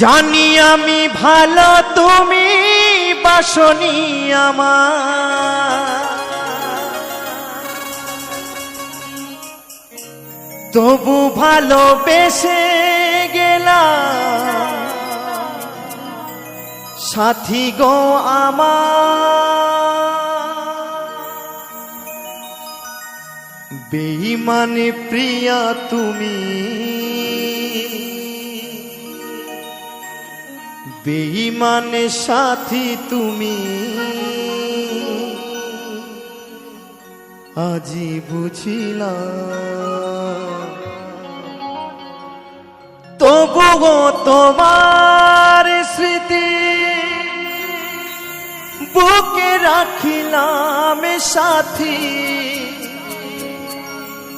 জানি আমি ভালো, তুমি বাসনি আমার। তবু ভালোবেসে গেলাম। সাথী গো আমার। বেইমানে প্রিয়া তুমি। বেইমানে সাথী তুমি। আজি বুঝিলাম তবুও তোমার স্মৃতি বুকে রাখিলাম সাথী।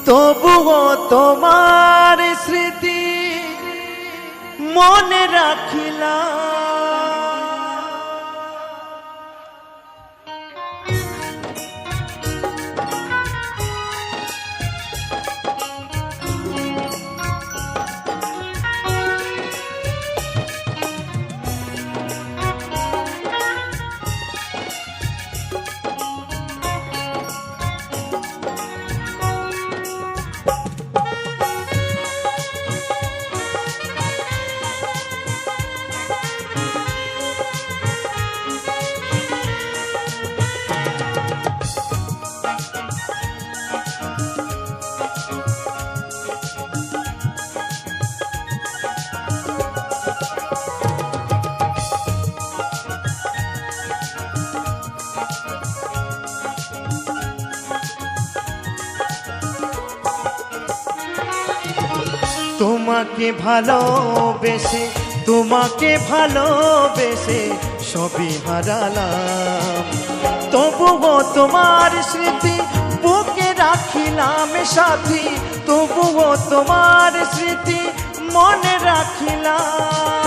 তবুও তোমার স্মৃতি মনে রাখিলাম। তোমাকে ভালোবেসে তোমাকে ভালোবেসে সবই হারালাম। তবুও তোমার স্মৃতি বুকে রাখিলাম সাথী, তবুও তোমার স্মৃতি মনে রাখিলাম।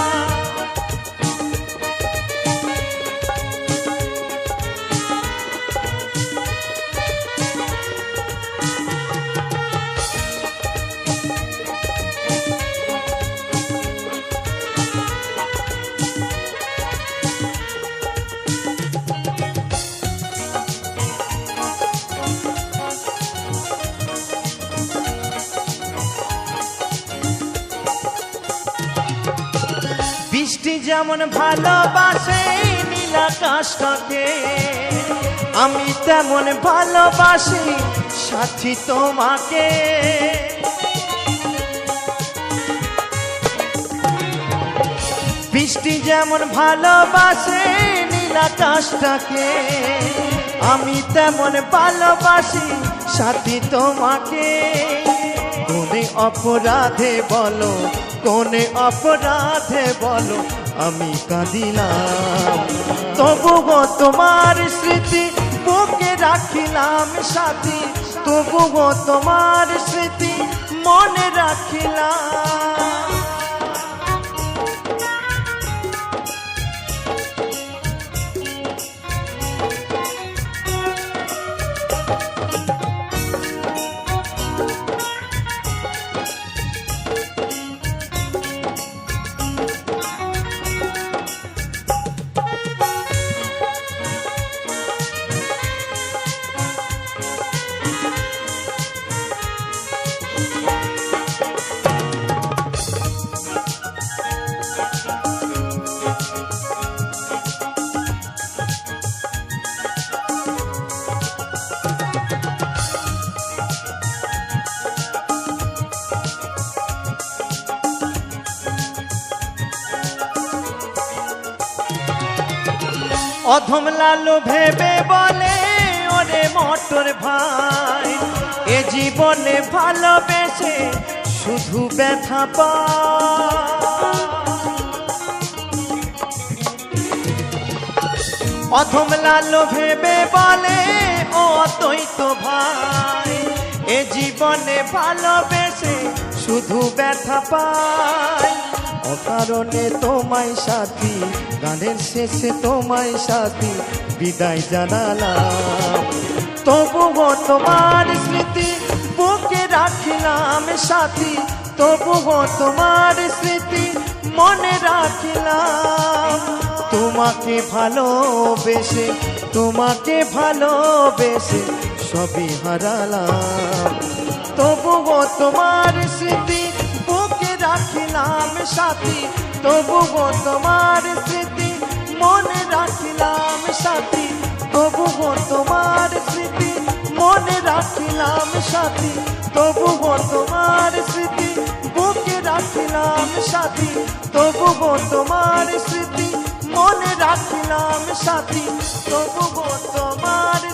বৃষ্টি যেমন ভালোবাসে নীলাকাশটাকে আমি তেমন ভালোবাসি সাথী তোমাকে। বৃষ্টি যেমন ভালোবাসে নীলাকাশটাকে আমি তেমন ভালোবাসি সাথী তোমাকে। কোনে অপরাধে বলো কোনে অপরাধে বলো, আমি কাঁদিলাম। তবুও তোমার স্মৃতি বুকে রাখিলাম সাথী। তবুও তোমার স্মৃতি মনে রাখিলাম। অধম লালু ভেবে বলে, ওরে মটর ভাই, এ জীবনে ভালোবেসে শুধু ব্যথা অধম লালু ভেবে বলে, ও তো ভাই, এ জীবনে ভালোবেসে শুধু ব্যথা পায়। অকারণে তোমায় সাথী, গানের শেষে তোমায় সাথী, বিদায় জানালাম। তবুও তোমার স্মৃতি বুকে রাখিলাম সাথী তবুও তোমার স্মৃতি মনে রাখ রাখিলাম। তোমাকে ভালোবেসে তোমাকে ভালোবেসে সবই হারালাম। তবুও তোমার স্মৃতি রাখিলাম সাথী, তবুও তোমার স্মৃতি, মনে রাখিলাম সাথী, তবুও তোমার স্মৃতি, মনে রাখিলাম সাথী, তবুও তোমার স্মৃতি, বুকে রাখিলাম সাথী, তবুও তোমার স্মৃতি, মনে রাখিলাম সাথী, তবুও তোমার